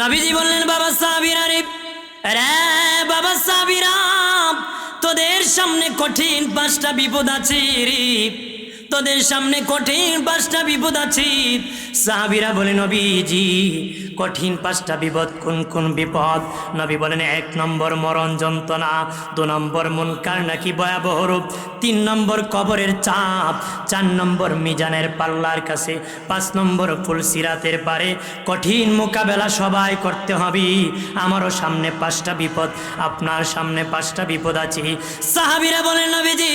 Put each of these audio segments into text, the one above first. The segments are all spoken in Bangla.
নবীজি বললেন, বাবা সাবিরা রে রে বাবা সাবিরা, তোদের সামনে কঠিন পাঁচটা বিপদ আছে তোদের সামনে কঠিন পাঁচটা বিপদ আছে। সাহাবিরা বলে, নবীজি কঠিন পাঁচটা বিপদ, কোন কোন বিপদ? নবী বলেন, এক নম্বর মরণ যন্ত্রণা, দু নম্বর মুনকার নাকি ভয়াবহ রূপ, তিন নম্বর কবরের চাপ চার নম্বর মিজানের পাল্লার কাছে, পাঁচ নম্বর ফুল সিরাতের পারে কঠিন মোকাবেলা সবাই করতে হবে। আমারও সামনে পাঁচটা বিপদ, আপনার সামনে পাঁচটা বিপদ আছে। সাহাবিরা বলেন, নবীজি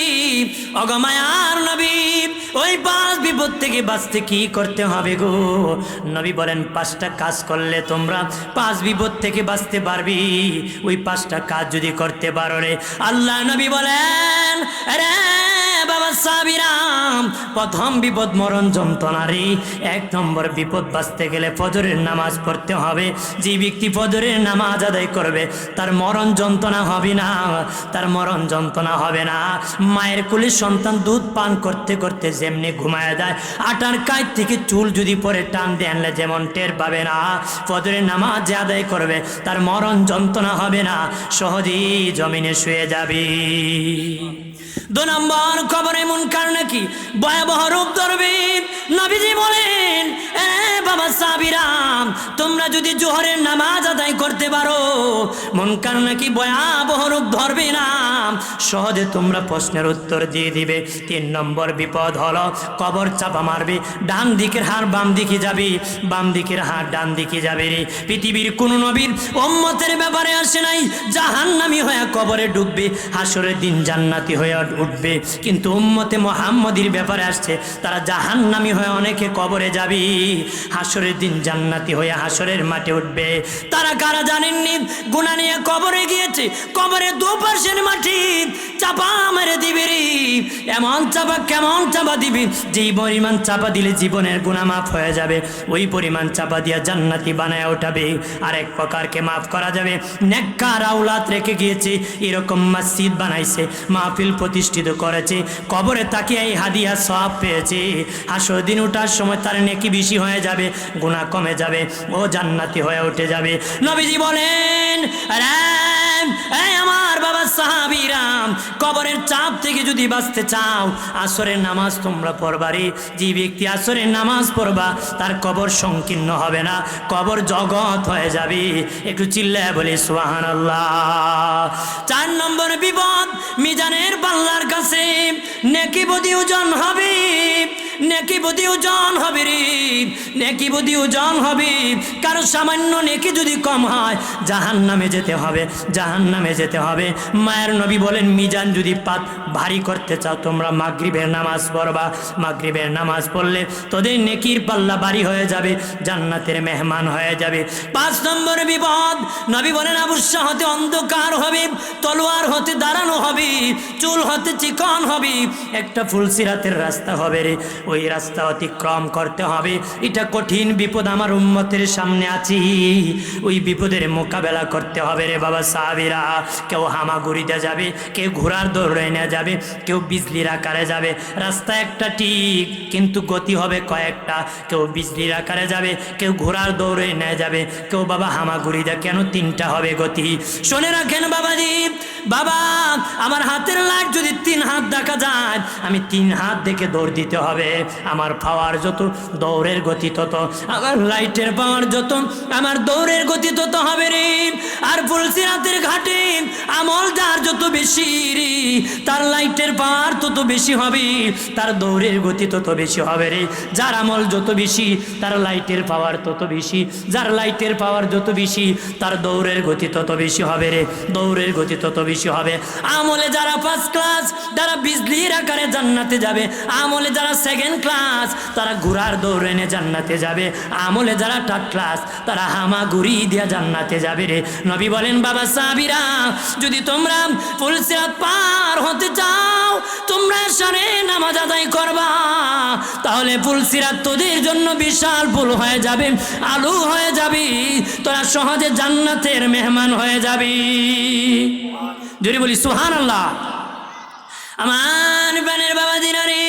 অগমায়ার নবী, ওই পাঁচ বিপদ থেকে বাঁচতে কি করতে হবে গো? নবী বলেন, পাঁচটা কাজ করলে তোমরা পাঁচ বিপদ থেকে বাঁচতে পারবি। ওই পাঁচটা কাজ যদি করতে পারো রে। আল্লাহ নবী বলেন রে বাবা সাবিরাম, প্রথম বিপদ মরণ যন্ত্রণা রে। এক নম্বর বিপদ বাঁচতে গেলে ফজরের নামাজ পড়তে হবে। যে ব্যক্তি ফজরের নামাজ আদায় করবে, তার মরণ যন্ত্রণা হবে না। তার মরণ যন্ত্রণা হবে না। মায়ের কুলের সন্তান দুধ পান করতে করতে যেমনি ঘুমায় দেয় আটার কাজ থেকে চুল যদি পরে টান দিয়ে আনলে যেমন টের পাবে না। ফজরের নামাজ যে আদায় করবে, তার মরণ যন্ত্রণা হবে না, সহজেই জমিনে শুয়ে যাবে। দু নম্বর খবর এমন কার নাকি ভয়াবহ রূপ ধরবে। তোমরা যদি জোহরের নামাজ আদায় করতে পারো, মন কার নাকি ভয়াবহ রূপ ধরবে না? সহজে তোমরা প্রশ্নের উত্তর দিয়ে দিবে। তিন নম্বর বিপদ হলো, কবর চাপা মারবে, ডান দিকের হার বাম দিকে যাবে, বাম দিকের হার ডান দিকে যাবে রে। পৃথিবীর কোন নবীর ওম্মতের ব্যাপারে আসে নাই, জাহান্নামি হয়ে কবরে ডুববে, হাসরের দিন জান্নাতি হয়ে উঠবে। কিন্তু উম্মতে মোহাম্মদির ব্যাপারে আসছে, তারা জাহান্নামি হয়ে অনেকে কবরে যাবে, হাসরের দিন জান্নাতি হয়ে হাসরের মাঠে উঠবে। তারা কারা জানেননি? গুণা নিয়ে কবরে গিয়েছে। কবরে দুপাশের মাটি চাপা মেরে দিবি এমন চাপা, কেমন চাপা দিবি? যেই পরিমাণ চাপা দিলে জীবনের গুণা মাফ হয়ে যাবে। ওই পরিমাণ চাপা দিয়া জান্নাতি বানায় ওঠাবে আরেক প্রকারকে মাফ করা যাবে। নেককার আউলাত রেখে গিয়েছে। এরকম মসজিদ বানাইছে, মাহফিল প্রতিষ্ঠিত করেছে। কবরে তাকে এই হাদিয়া সব পেয়েছে। হাসর দিন ওঠার সময় তার নেকি বেশি হয়ে যাবে গুণা কমে যাবে। ও জান্নাতি হয়ে উঠে যাবে। নবীজি বলেন, রাম আমার বাবা সাহাবিরাম কবরের চাপ থেকে যদি বাঁচতে চাও, আসরের নামাজ তোমরা পড়বারে যে ব্যক্তি আসরের নামাজ পড়বা, তার কবর সংকীর্ণ হবে না, কবর জগৎ হয়ে যাবে। একটু চিল্লায় বলি সোহান চার নম্বর বিপদ, মিজানের পাল্লার কাছে নেকি বদি ওজন হবে। নেকি বদি ওজন হবে রে। নেকি বদি ওজন হবে। কারও সামান্য নেকি যদি কম হয় জাহান নামে যেতে হবে জাহান নামে যেতে হবে। মায়ের নবী বলেন, মিজান যদি পাত ভারী করতে চাও, তোমরা মাগরিবের নামাজ পড়বা। মাগরিবের নামাজ পড়লে তোদের নেকির পাল্লা বাড়ি হয়ে যাবে, জান্নাতের মেহমান হয়ে যাবে। পাঁচ নম্বর বিপদ, নবী বলেন আবুসা হতে অন্ধকার হবে, তলোয়ার হতে দাঁড়ানো হবে, চুল হতে চিকন হবে। একটা ফুলসিরাতের রাস্তা হবে রে। ওই রাস্তা অতিক্রম করতে হবে। এটা কঠিন বিপদ আমার উম্মতের সামনে আছি। ওই বিপদের মোকাবেলা করতে হবে রে বাবা সাহাবিরা। কেউ হামাগুড়িতে যাবে, কেউ ঘোড়ার দৌড়ে নিয়ে যাবে, কেউ বিজলির আকারে যাবে। রাস্তা একটা ঠিক, কিন্তু গতি হবে কয়েকটা। কেউ বিজলির আকারে যাবে, কেউ ঘোড়ার দৌড়ে নিয়ে যাবে, কেউ বাবা হামাগুড়িতে কেন তিনটা হবে গতি? শুনে রাখেন বাবাজি, বাবা, আমার হাতের লাইট যদি তিন হাত দেখা যায়, আমি তিন হাত দেখে দৌড় দিতে হবে। আমার পাওয়ার যত, দৌড়ের গতি তত, আমার লাইটের পাওয়ার যত, আমার দৌড়ের গতি তত হবে রে। আর বলছি ফুলসিরাতের ঘাটে আমল যার যত বেশি রে, তার লাইটের পাওয়ার তত বেশি হবে, তার দৌড়ের গতি তত বেশি হবে রে। যার আমল যত বেশি, তার লাইটের পাওয়ার তত বেশি, যার লাইটের পাওয়ার যত বেশি, তার দৌড়ের গতি তত বেশি হবে রে, দৌড়ের গতি তত বেশি হবে। আমলে যারা ফার্স্ট ক্লাস যারা বিজলির আকারে জান্নাতে যাবে, আমলে যারা সেকেন্ড ক্লাস তারা ঘোড়ার দৌড়ে এনে জান্নাতে যাবে। আমলে যারা থার্ড ক্লাস তারা হামা ঘুরি দিয়া জান্নাতে যাবে রে। নবী বলেন, বাবা সাবিরা যদি তোমরা ফুলসিরাত পার হতে চাও, তোমরা সারে নামাজ আদায় করবা। তাহলে ফুলসিরাত তোদের জন্য বিশাল ফুল হয়ে যাবে, আলু হয়ে যাবে। তোরা সহজে জান্নাতের মেহমান হয়ে যাবি। যদি বলি সুহান আল্লাহ আমার বানের বাবা দিনারে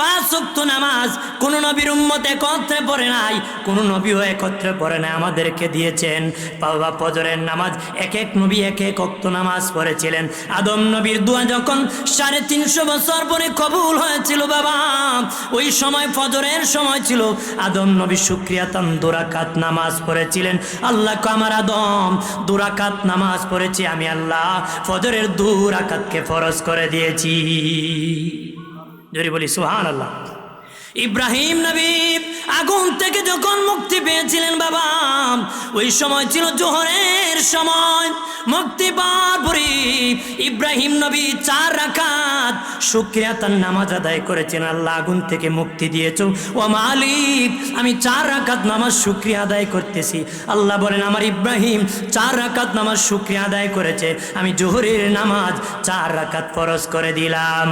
পাঁচ ওয়াক্ত নামাজ কোন নবীর উম্মত একত্রে পড়ে নাই, কোন নবীও একত্রে পড়ে নাই, আমাদেরকে দিয়েছেন। বাবা ফজরের নামাজ, এক এক নবী এক এক ওয়াক্ত নামাজ পড়েছিলেন। আদম নবীর দোয়া যখন সাড়ে তিনশো বছর পরে কবুল হয়েছিল বাবা, ওই সময় ফজরের সময় ছিল। আদম নবী শুক্রিয়া তান, দুরাকাত নামাজ পড়েছিলেন। আল্লাহ আমার আদম, দুরাকাত নামাজ পড়েছি আমি আল্লাহ, ফজরের দুরাকাতকে ফরজ করে দিয়েছি। যদি বলি সুহান আল্লাহ ইব্রাহিম নবী আগুন থেকে যখন মুক্তি পেয়েছিলেন বাবা, ওই সময় ছিল জোহরের সময়। মুক্তি পাওয়ার পরে ইব্রাহিম নবী চার রাকাত শুক্রিয়া তার নামাজ আদায় করেছেন। আল্লাহ আগুন থেকে মুক্তি দিয়েছ। ও মালিক, আমি চার রাকাত নামাজ শুক্রিয়া আদায় করতেছি। আল্লাহ বলেন, আমার ইব্রাহিম চার রাকাত নামাজ শুক্রিয়া আদায় করেছে। আমি জোহরের নামাজ চার রাকাত ফরজ করে দিলাম।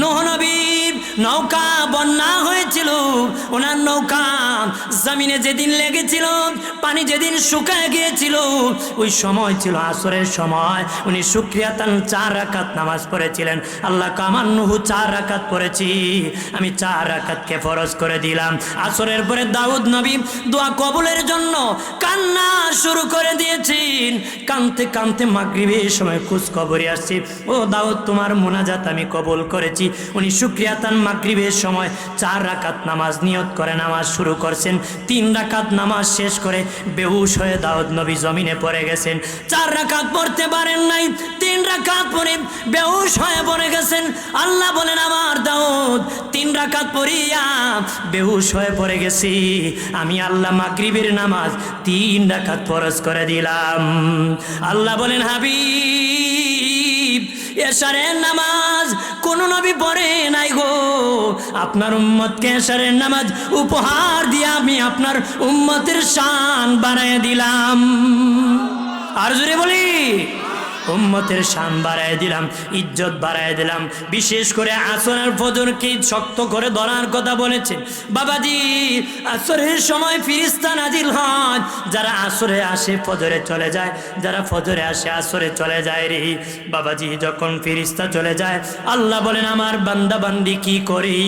নোহ নবীর নৌকা বন্যা হয়েছিল। ওনার নৌকা জমিনে যেদিন লেগেছিল, পানি যেদিন শুকায় গিয়েছিল, ওই সময় ছিল আসরের সময়। উনি শুক্রিয়া তান চার রাকাত নামাজ পড়েছিলেন। আল্লাহ কামান নুহু চার রাকাত পড়েছি। আমি চার রাকাতকে ফরজ করে দিলাম। আসরের পরে দাউদ নবী দোয়া কবুলের জন্য কান্না শুরু করে দিয়েছেন। কানতে কানতে মাগরিবের সময় খুশ কবরে আসছি। ও দাউদ, তোমার মোনাজাত আমি কবুল করেছি। উনি শুক্রিয়া তান মাগরিবের সময় চার রাকাত নামাজ নিয়ত করে নামাজ শুরু করছেন, তিন রাকাত নামাজ শেষ করে বেহুশ হয়ে দাউদ নবী জমিনে পড়ে গেছেন। চার রাকাত পড়তে পারেন নাই, তিন রাকাত পরে বেহুশ হয়ে পড়ে গেছেন। আল্লাহ বলেন, আমার দাউদ, তিন রাকাত পড়িয়া বেহুশ হয়ে পড়ে গেছি। আমি আল্লাহ মাগরিবের নামাজ তিন রাকাত ফরজ করে দিলাম। আল্লাহ বলেন, হাবিব এশারের নামাজ কোন নবী পড়ে নাই গো। আপনার উম্মতকে এশারের নামাজ উপহার দিয়ে আমি আপনার উম্মতের শান বানায় দিলাম। আর জোরে বলি উম্মতের শান বাড়ায় দিলাম, ইজ্জত বাড়ায় দিলাম। বিশেষ করে আসরের ফজরকে শক্ত করে ধরার কথা বলেছে বাবাজি, আসরের সময় ফিরিস্তা নাজিল হয়। যারা আসরে আসে, ফজরে চলে যায়। যারা ফজরে আসে, আসরে চলে যায় রে। বাবাজি, যখন ফিরিস্তা চলে যায়, আল্লাহ বলেন, আমার বান্দা বান্দি কি করি?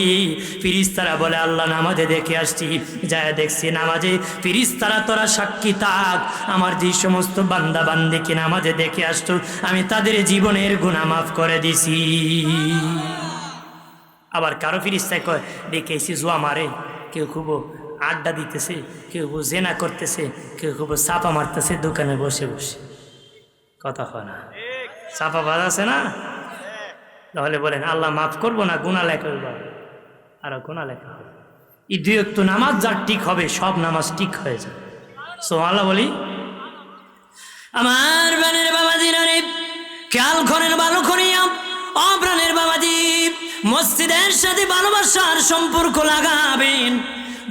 ফিরিস্তারা বলে, আল্লাহ নামাজে দেখে আসছি, যায় দেখছি নামাজে। ফিরিস্তারা, তোরা সাক্ষী থাক। আমার যে সমস্ত বান্দা বান্দিকে নামাজে দেখে আসতো আমি তাদের জীবনের গুণা মাফ করে দিছি। আবার কারও ফিরিস্তায় কয় দেখেছি জোয়া মারে, কেউ খুব আড্ডা দিতেছে, কেউ খুব জেনা করতেছে, কেউ খুব চাপা মারতেছে দোকানে বসে বসে। কথা হয় না। চাপা বাজাছে না? তাহলে বলেন, আল্লাহ মাফ করব না গুণা লেখা আর। গুণা লেখা হবে। এই দুই একটু নামাজ যার ঠিক হবে, সব নামাজ ঠিক হয়ে যায় সো আল্লাহ বলি। আমার বানের বাবাজি রে। খেয়াল করেন ভালো করিয়া অপ্রাণের বাবাজি। মসজিদের সাথে ভালোবাসার সম্পর্ক লাগাবেন।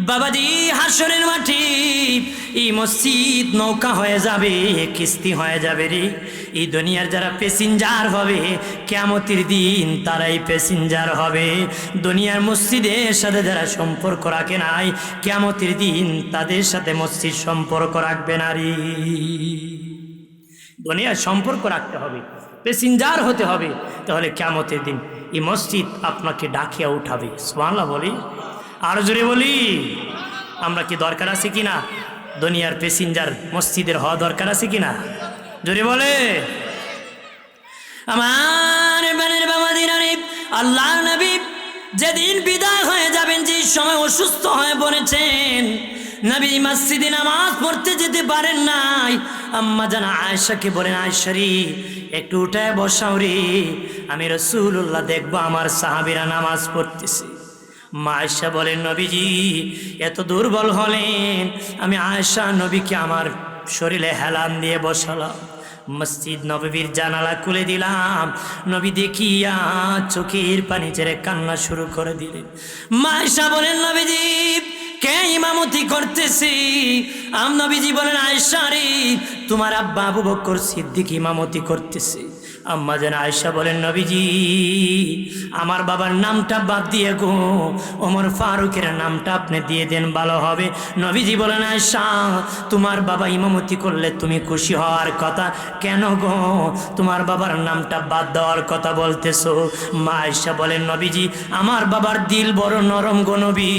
বাবাজি, হাসরের মাটি এই মসজিদ নৌকা হয়ে যাবে, কিস্তি হয়ে যাবে রে। এই দুনিয়ার যারা প্যাসেঞ্জার হবে কেমতির দিন তারাই প্যাসেঞ্জার হবে। দুনিয়ার মসজিদের সাথে যারা সম্পর্ক রাখে নাই কেমতির দিন তাদের সাথে মসজিদ সম্পর্ক রাখবে না রে। দুনিয়ার সম্পর্ক রাখতে হবে, প্যাসেঞ্জার হতে হবে, তাহলে কেমতের দিন এই মসজিদ আপনাকে ডাকিয়া উঠাবে। সোয়াল্লা বলি। আর জোরে বলি। আমরা কি দরকার আছে কি না দুনিয়ার প্যাসেঞ্জার মসজিদের হওয়া দরকার আছে কি না জোরে বলে। আমার বাবা আল্লাহ নবী যেদিন বিদায় হয়ে যাবেন, যে সময় অসুস্থ হয়ে পড়েছেন নবী মসজিদে নামাজ পড়তে যেতে পারেন নাই। আম্মা জানা আয়সাকে বলেন আয়সারি একটু উঠায় বসাও রে। আমি রসুল্লাহ দেখব আমার সাহাবিরা নামাজ পড়তেছে। মা বলেন, নবীজি, এত দুর্বল হলেন। আমি আয়সা নবীকে আমার শরীরে হেলান দিয়ে বসালাম। মসজিদ নবীর জানালা খুলে দিলাম। নবী দেখিয়া চোখের পানি ছেড়ে কান্না শুরু করে দিলেন। মায়েশা বলেন, নবীজি কে ইমামতি করতেছি। আমনবী নবীজি বলেন আয়সারি তোমার আব্বা আবু বকর সিদ্দিক ইমামতি করতেছে। আম্মা যেন আয়সা বলেন, নবীজি, আমার বাবার নামটা বাদ দিয়ে গো। ওমর ফারুকের নামটা আপনি দিয়ে দেন, ভালো হবে। নবীজি বলেন আয়সা তোমার বাবা ইমামতি করলে তুমি খুশি হওয়ার কথা কেন গো? তোমার বাবার নামটা বাদ দেওয়ার কথা বলতেছো। মা আয়সা বলেন, নবীজি, আমার বাবার দিল বড় নরম গো নবী।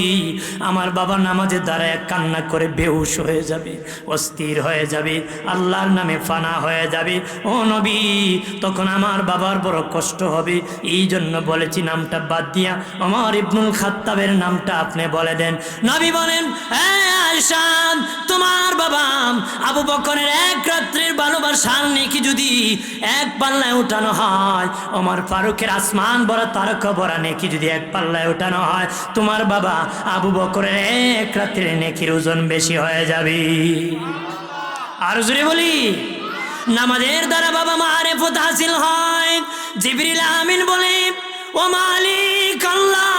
আমার বাবা দ্বারা এক কান্না করে বেহুশ হয়ে যাবে, অস্থির হয়ে যাবে, আল্লাহর নামে ফানা হয়ে যাবে। ও নবী, তখন আমার বাবার বড় কষ্ট হবে এই জন্য বলেছি নামটা বাদ দিয়া আমার ইবনুল খাত্তাবের নামটা আপনি বলে দেন। নবী বলেন "হ্যাঁ, আয়েশা, তোমার বাবা আবু বকরের এক রাত্রের ভালোবাসার নেকি যদি এক পাল্লায় উঠানো হয় আমার ফারুকের আসমান বড় তারকা বড়া নেকি যদি এক পাল্লায় উঠানো হয় তোমার বাবা আবু বকরের এক রাত্রের নেকির ওজন বেশি হয়ে যাবে। আর জুড়ে বলি নামাজের দ্বারা বাবা মারেফত হাসিল হয়। জিবরিল আমিন বলে ও মালিক আল্লাহ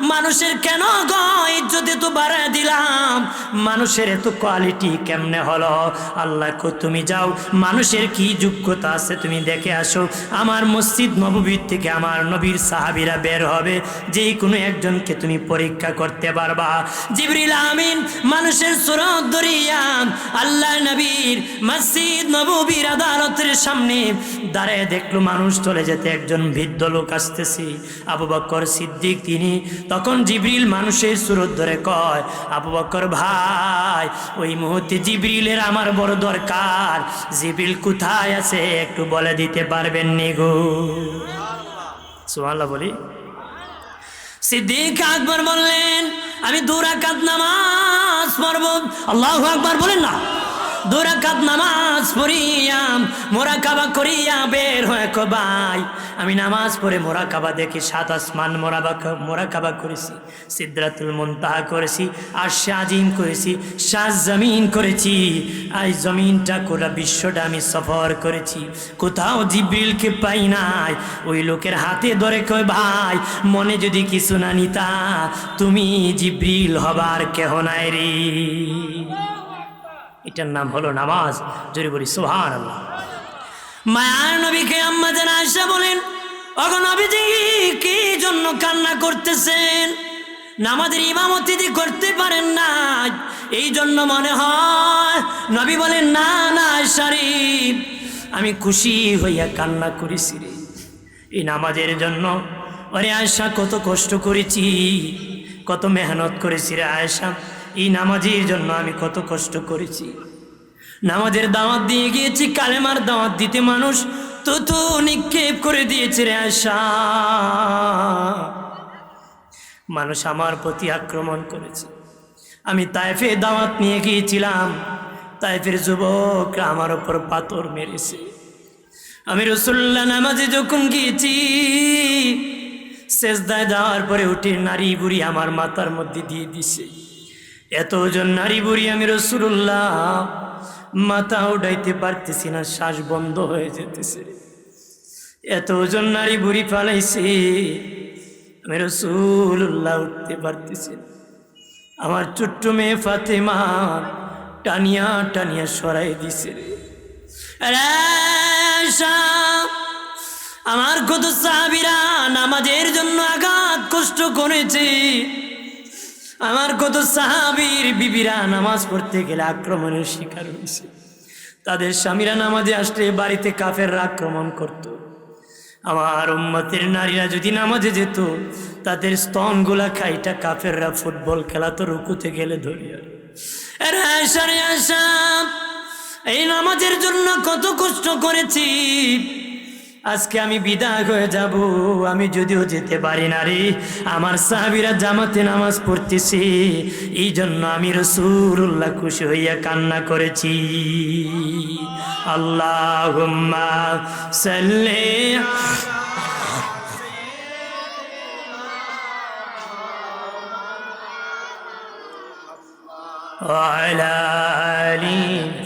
মানুষের কেন গো ইজ্জতে তো বাড়ায় দিলাম? মানুষের এত কোয়ালিটি কেমনে হলো? আল্লাহ কো, তুমি যাও। মানুষের কি যোগ্যতা আছে তুমি দেখে আসো। আমার মসজিদ নববীর থেকে আমার নবীর সাহাবিরা বের হবে। যেই কোনো একজনকে তুমি পরীক্ষা করতে পারবা। জিবরিল আমিন, মানুষের সুরত দরিয়াম আল্লাহ নবীর মসজিদ নববীর আদালতের সামনে দাঁড়ায় দেখল মানুষ চলে যেতে একজন বৃদ্ধ লোক আসতেছে। আবু বক্কর সিদ্দিক, তিনি তখন জিবরিল মানুষের সুরত ধরে কয়, আবু বক্কর ভাই, ওই মুহূর্তে জিবরিলের আমার বড় দরকার। জিবরিল কোথায় আছে একটু বলে দিতে পারবেন নি গো? সুবহানাল্লাহ বলি। সিদ্দিক আকবর বললেন, আমি দুরাকাত নামাজ পড়ব। আল্লাহ আকবর বলেন না। দুরাকাত নামাজ পড়িয়াম, মোরাকাবা করিয়া বের হয়ে কো ভাই আমি নামাজ পড়ে মোরাকাবা দেখি সাত আসমান মোরাবা মোরাকাবা করেছি সিদ্ধাতুল মুনতাহা করেছি আর শাজিম করেছি শাহ জমিন করেছি। আই জমিনটা কোটা বিশ্বটা আমি সফর করেছি। কোথাও জিব্রিলকে পাই নাই, ওই লোকের হাতে ধরে কয়, ভাই, মনে যদি কিছু না নিতা, তুমি জিব্রিল হবার কেহ নাই রে। এটার নাম হলো নামাজ। জোরে বলি সোহান আল্লাহ মায়ার নবীকে আম্মা যেন আয়সা বলেন, অগো নবীজি, কি জন্য কান্না করতেছেন? নামাজের ইমামতি দি করতে পারেন না। এই জন্য মনে হয় নবী বলেন, না না, শরীফ, আমি খুশি হইয়া কান্না করেছি রে। এই নামাজের জন্য ওরে আয়সা কত কষ্ট করেছি, কত মেহনত করেছি রে আয়সা এই নামাজের জন্য আমি কত কষ্ট করেছি। নামাজের দাওয়াত দিয়ে গিয়েছি, কালেমার দাওয়াত দিতে মানুষ তো তো নিক্ষেপ করে দিয়েছে রে আয়সা মানুষ আমার প্রতি আক্রমণ করেছে। আমি তাইফে দাওয়াত নিয়ে গিয়েছিলাম, তাইফের যুবকরা আমার ওপর পাথর মেরেছে। আমি রসুল্লাহ নামাজে যখন গিয়েছি শেষদায় যাওয়ার পরে উঠে নারী বুড়ি আমার মাথার মধ্যে দিয়ে দিছে। এত ওজন নারী বুড়ি আমি রসুল্লাহ মাথা উঠাইতে পারতেছি না, শ্বাস বন্ধ হয়ে যেতেছে। এত ওজন নারী বুড়ি পালাইছে আমি রসুল্লাহ উঠতে পারতেছি আমার ছোট্ট মেয়ে ফাতেমা টানিয়া টানিয়া সরাই দিছে আমার কত সাহাবিরা নামাজের জন্য আঘাত কষ্ট করেছে। আমার কত সাহাবির বিবিরা নামাজ পড়তে গেলে আক্রমণের শিকার হয়েছে। তাদের স্বামীরা নামাজে আসলে বাড়িতে কাফের আক্রমণ করত। আমার উম্মতের নারীরা যদি নামাজে যেত, তাদের স্তনগুলা খাইটা কাফেররা ফুটবল খেলা তো রুকুতে গেলে ধরিয়া। এই নামাজের জন্য কত কষ্ট করেছি। আজকে আমি বিদায় হয়ে যাব আমি যদিও যেতে পারি না রে আমার সাহাবিরা জামাতে নামাজ পড়তেছে এই জন্য আমি রসুল্লাহ খুশি হইয়া কান্না করেছি আল্লাহ সাল্লে وعلى آله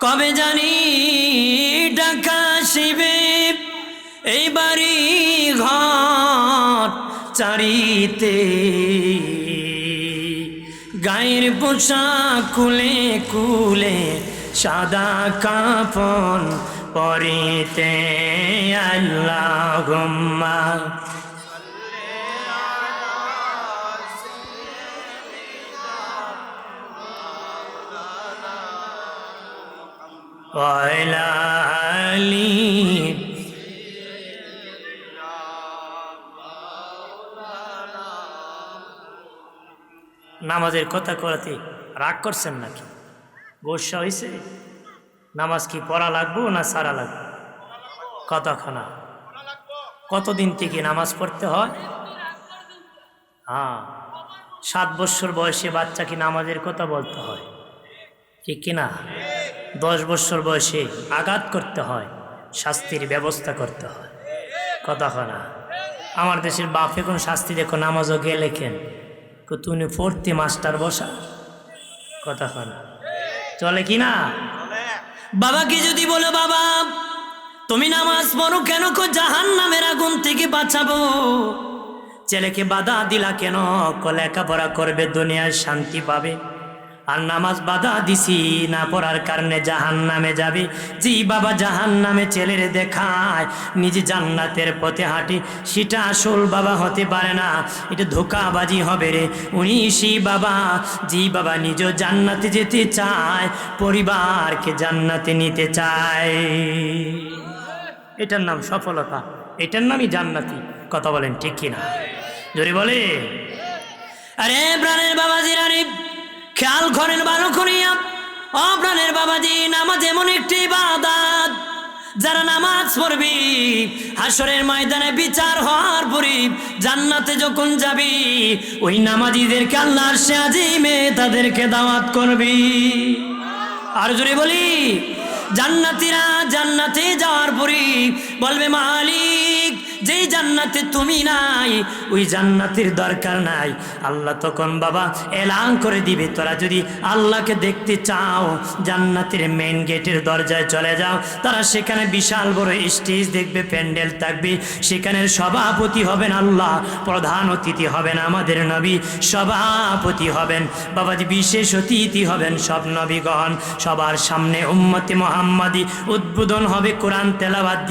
কবে জানি ডাকা শিবে? এই বাড়ি ঘর চারিতে। গায়ের পোশাক খুলে কুলে সাদা কাপন পরিতে। আল্লাহ নামাজের কথা করাতে রাগ করছেন নাকি? গোসা হয়েছে নামাজ কি পড়া লাগবো না সারা লাগবে? কতক্ষণা কতদিন থেকে নামাজ পড়তে হয়? হ্যাঁ। সাত বছর বয়সে বাচ্চাকে নামাজের কথা বলতে হয়। ঠিক কিনা? দশ বছর বয়সে আঘাত করতে হয়, শাস্তির ব্যবস্থা করতে হয়। কতক্ষণা আমার দেশের বাপে কোন শাস্তি দেখো, নামাজও গেলে কেন তুমি পড়তে মাস্টার বসা। কতক্ষণ চলে কি না? বাবাকে যদি বলো, বাবা, তুমি নামাজ পড়ো কেন কো জাহান নামের আগুন থেকে বাঁচাবো। ছেলেকে বাধা দিলা কেন? লেখাপড়া করবে, দুনিয়ায় শান্তি পাবে। আর নামাজ বাধা দিছি না পড়ার কারণে জাহান নামে যাবে। জি বাবা জাহান নামে ছেলের দেখায়, নিজে জান্নাতের পথে হাঁটি। সেটা আসল বাবা হতে পারে না, এটা ধোকাবাজি হবে রে। উনি বাবা, জি বাবা নিজ জান্নাতে যেতে চায়, পরিবারকে জান্নাতে নিতে চায়। এটার নাম সফলতা, এটার নামই জান্নাতি। কথা বলেন ঠিক কিনা? জোরে বলে। আরে প্রাণের বাবাজি রানী খেয়াল করেন ভালো করিয়া প্রাণের বাবাজি নামাজ এমন একটি বাদাত যারা নামাজ পড়বি হাসরের ময়দানে বিচার হওয়ার পরে জান্নাতে যখন যাবি, ওই নামাজিদেরকে আল্লাহর সে আজিমে তাদেরকে দাওয়াত করবি। আর জোরে বলি, জান্নাতিরা জান্নাতে যাওয়ার পরে বলবে, মালিক যেই জান্নাতে তুমি নাই, ওই জান্নাতের দরকার নাই। আল্লাহ তখন বাবা এলান করে দিবে, তোরা যদি আল্লাহকে দেখতে চাও, জান্নাতের মেন গেটের দরজায় চলে যাও, তারা সেখানে বিশাল বড় স্টেজ দেখবে, প্যান্ডেল থাকবে, সেখানের সভাপতি হবেন আল্লাহ, প্রধান অতিথি হবেন আমাদের নবী, সভাপতি হবেন বাবাজি, বিশেষ অতিথি হবেন সব নবীগণ। সবার সামনে উম্মতি মোহাম্মদী উদ্বোধন হবে কোরআন তেলাবাদ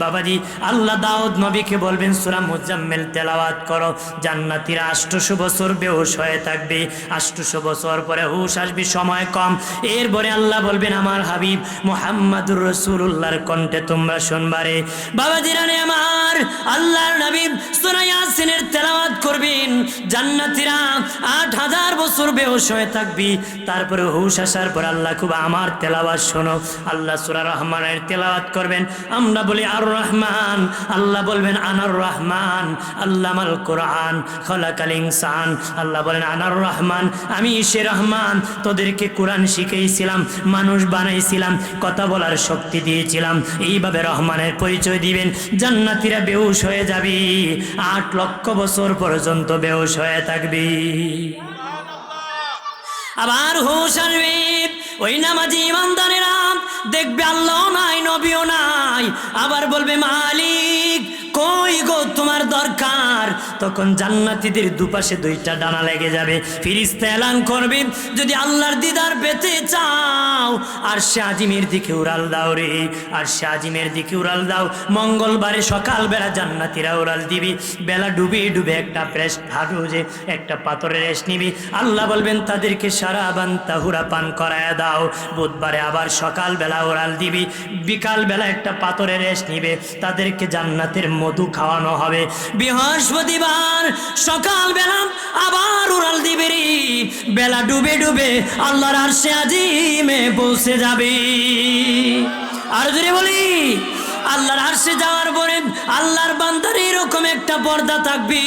বাবাজি, আল্লাহ দাউদ নবীকে বলবেন, সুরা মুজাম্মেল তেলাওয়াত করো। জান্নাতিরা আষ্টশো বছর বেহুশ হয়ে থাকবে। আষ্টশো বছর পরে হুশ আসবে, সময় কম। এরপরে আল্লাহ বলবেন, আমার হাবিব মোহাম্মদুর রসুল্লাহর কণ্ঠে তোমরা শুনবারে বাবাজি রানে আমার, আল্লাহর নবী সুরা ইয়াসিনের তেলাওয়াত করবেন। জান্নাতিরা আট হাজার বছর বেহুশ হয়ে থাকবি। তারপরে হুশ আসার পর আল্লাহ খুব আমার তেলাওয়াত শোনো। আল্লাহ সুরা রহমানের তেলাওয়াত করবেন। আমরা বলি, আর রহমান আল্লাহ বলবেন, আনার রহমান আল্লামাল কোরআন, খলাকাল ইনসান। আল্লাহ বলেন, আনার রহমান, আমি সে রহমান, তোদেরকে কোরআন শিখেছিলাম মানুষ বানাইছিলাম, কথা বলার শক্তি দিয়েছিলাম। এইভাবে রহমানের পরিচয় দিবেন, জান্নাতিরা বেহুশ হয়ে যাবি, আট লক্ষ বছর পর্যন্ত বেহুশ হয়ে থাকবি। আবার হুশ আসবে, ওই নামাজি ইমানদারেরা দেখবে আল্লাহ নাই নবীও নাই। আবার বলবে মালিক কই গো তোমার দরকার? তখন জান্নাতীদের দুপাশে দুইটা ডানা লেগে যাবে। ফিরিস্তা এলান করবে, যদি আল্লাহর দিদার পেতে চাও। আর সে আজিমের দিকে উড়াল দাও রে, আর সে আজিমের দিকে উড়াল দাও। মঙ্গলবারে সকালবেলা জান্নাতিরা উড়াল দিবি। বেলা ডুবে ডুবে একটা প্রেস যে একটা পাথরের রেস নিবি। আল্লাহ বলবেন, তাদেরকে সারা বান তাহুরা পান করায় দাও। বুধবারে আবার সকালবেলা ওড়াল দিবি। বিকালবেলা একটা পাথরের রেস নিবে। তাদেরকে জান্নাতের মধু খাওয়ানো হবে। বৃহস্পতিবার সকালবেলা আবার উড়াল দিবে বেলা ডুবে ডুবে আল্লাহর আরশে আজিমে পৌঁছে যাবে। আর যদি বলি আল্লাহর আরশে যাওয়ার পরে আল্লাহর বান্দার এরকম একটা পর্দা থাকবে।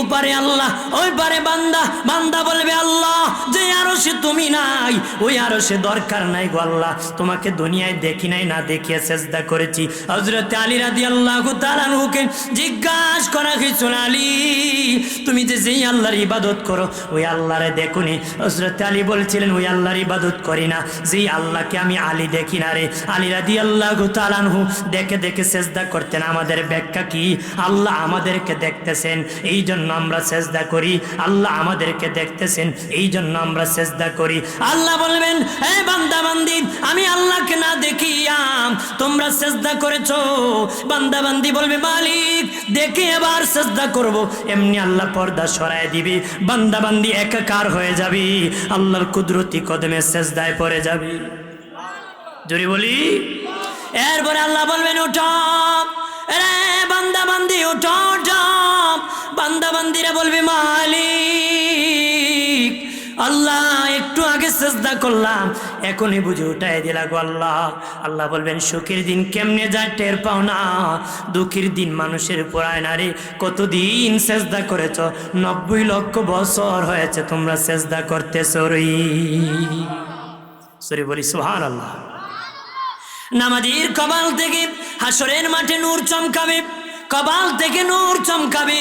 ওপারে আল্লাহ ওই পারে বান্দা বান্দা বলবে, আল্লাহ, যে আরও সে তুমি নাই, ওই আরও সে দরকার নাই গো আল্লাহ। তোমাকে দুনিয়ায় দেখি নাই, না দেখিয়ে চেষ্টা করেছি। হজরত আলী রাদি আল্লাহ তালানহুকে জিজ্ঞাসা করা হয়েছিল আলী, তুমি যে যেই আল্লাহর ইবাদত করো, ওই আল্লাহরে দেখুনি হজরত আলী বলছিলেন, ওই আল্লাহর ইবাদত করি না। যেই আল্লাহকে আমি আলী দেখি না রে। আলী রাদি আল্লাহ তালানহু দেখে দেখে সেজদা করতেন। আমাদের ব্যাখ্যা কি? আল্লাহ আমাদেরকে দেখতেছেন, এই জন্য আমরা সেজদা করি। আল্লাহ আমাদেরকে দেখতেছেন, এই জন্য আমরা সেজদা করি। আল্লাহ বলবেন হে বান্দা বান্দি আমি আল্লাহকে না দেখিয়া তোমরা সেজদা করেছ? বান্দা বান্দি বলবে, মালিক, দেখে এবার সেজদা করব। এমনি আল্লাহ পর্দা সরায় দিবি। বান্দা বান্দি একাকার হয়ে যাবি। আল্লাহর কুদরতি কদমে সেজদায় পড়ে যাবি। জোরে বলি। এরপরে আল্লাহ বলবেন ওঠো রে বান্দা বান্দি ওঠো ওঠো বান্দা বান্দিরা বলবে, মালিক, আল্লাহ, একটু আগে চেষ্টা করলাম, এখনই বুঝে উঠাই দিলা আল্লাহ। আল্লাহ বলবেন, সুখের দিন কেমনে যায় টের পাও না। দুঃখের দিন মানুষের উপর আয়না রে। কতদিন চেষ্টা করেছ? নব্বই লক্ষ বছর হয়েছে তোমরা চেষ্টা করতে সরি সরি বলি সুহান আল্লাহ নামাজির কপাল থেকে হাসরের মাঠে নূর চমকাবে, কপাল থেকে নূর চমকাবে।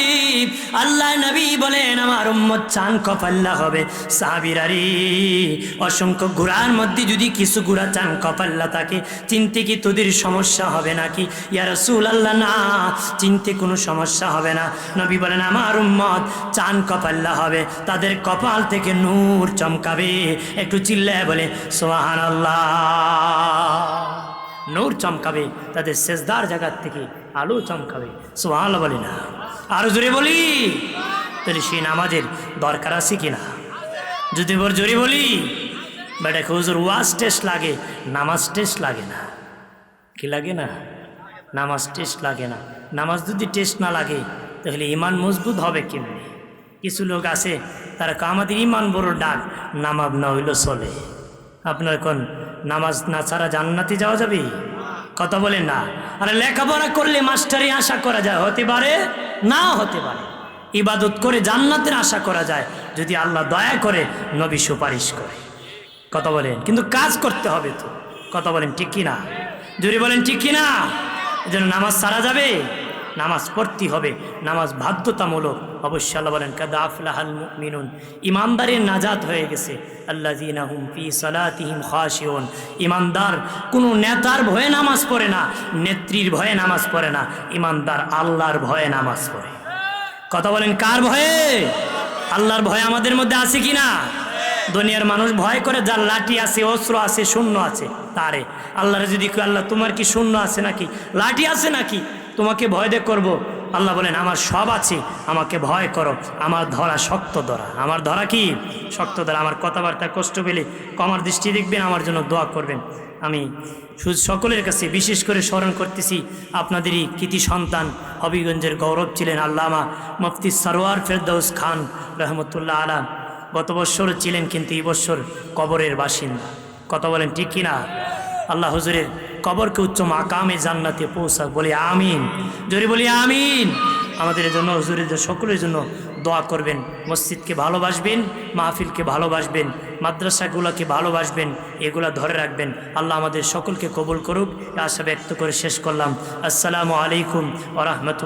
আল্লাহ নবী বলেন, আমার উম্মত চান কপাল্লা হবে। সাবিরারি অসংখ্য গুড়ার মধ্যে যদি কিছু গুড়া চান, কপাল্লা থাকে চিনতে কি তোদের সমস্যা হবে নাকি? ইয়া রাসূল আল্লাহ না, চিনতে কোনো সমস্যা হবে না। নবী বলেন, আমার উম্মত চান কপাল্লা হবে। তাদের কপাল থেকে নূর চমকাবে। একটু চিল্লায় বলে সোহান আল্লাহ নূর চমকাবে, তাদের শেষদার জায়গার থেকে আলো চমকাবে। সোহাল বলি না আরও জোরে বলি, তাহলে সেই নামাজের দরকার আছে কিনা যদি বর জোরে বলি, বেটা হুজুর ওয়াজ টেস্ট লাগে, নামাজ টেস্ট লাগে না? কি লাগে না? নামাজ টেস্ট লাগে না। নামাজ যদি টেস্ট না লাগে, তাহলে ইমান মজবুত হবে কেমনি? কিছু লোক আছে, তারা আমাদের ইমান বড় ডাক, নামাজ না হইল চলে। আপনার কোন নামাজ না ছাড়া জান্নাতে যাওয়া যাবে? কথা বলেন না। আরে লেখাপড়া করলে মাস্টারি আশা করা যায়, হতে পারে? না হতে পারে। ইবাদত করে জান্নাতের আশা করা যায়, যদি আল্লাহ দয়া করে নবী সুপারিশ করে। কথা বলেন, কিন্তু কাজ করতে হবে তো। কথা বলেন, ঠিক কি না জুড়ে বলেন, ঠিক কি না এজন্য নামাজ সারা যাবে? নামাজ পড়তে হবে, নামাজ বাধ্যতামূলক। অবশ্য আল্লাহ বলেন, কাদা আফলাহাল মিনুন ইমানদারের নাজাত হয়ে গেছে। আল্লাহ জিনাহুম ফি সালাতিহিম খাশিউন। ইমানদার কোনো নেতার ভয়ে নামাজ পড়ে না, নেত্রীর ভয়ে নামাজ পড়ে না, ইমানদার আল্লাহর ভয়ে নামাজ পড়ে। কথা বলেন, কার ভয়ে? আল্লাহর ভয় আমাদের মধ্যে আছে কি না? দুনিয়ার মানুষ ভয় করে, যার লাঠি আছে, অস্ত্র আছে, শূন্য আছে, তারে। আল্লাহর যদি আল্লাহ, তোমার কি শূন্য আছে নাকি? লাঠি আছে নাকি? তোমাকে ভয় দে করব। আল্লাহ বলেন, আমার সব আছে, আমাকে ভয় করো। আমার ধরা শক্ত ধরা। আমার ধরা কি? শক্ত ধরা। আমার কথাবার্তা কষ্ট পেলে কমার দৃষ্টি দেখবেন, আমার জন্য দোয়া করবেন। আমি শুধু সকলের কাছে বিশেষ করে স্মরণ করতেছি, আপনাদেরই কৃতি সন্তান হবিগঞ্জের গৌরব ছিলেন আল্লামা মুফতি সরোয়ার ফেরদৌস খান রহমতুল্লাহ আলাম গত বৎসর ছিলেন কিন্তু এই কবরের বাসিন্দা। কথা বলেন ঠিক কিনা? আল্লাহ হুজুরের কবরকে উচ্চ মাকামে জান্নাতে পৌঁছাক। বলি আমিন। জোরে বলি আমিন। আমাদের জন্য, হুজুরের সকলের জন্য দোয়া করবেন। মসজিদকে ভালোবাসবেন, মাহফিলকে ভালোবাসবেন, মাদ্রাসাগুলোকে ভালোবাসবেন, এগুলা ধরে রাখবেন। আল্লাহ আমাদের সকলকে কবুল করুক। আশা ব্যক্ত করে শেষ করলাম। আসসালামু আলাইকুম ওরহমতুল্লা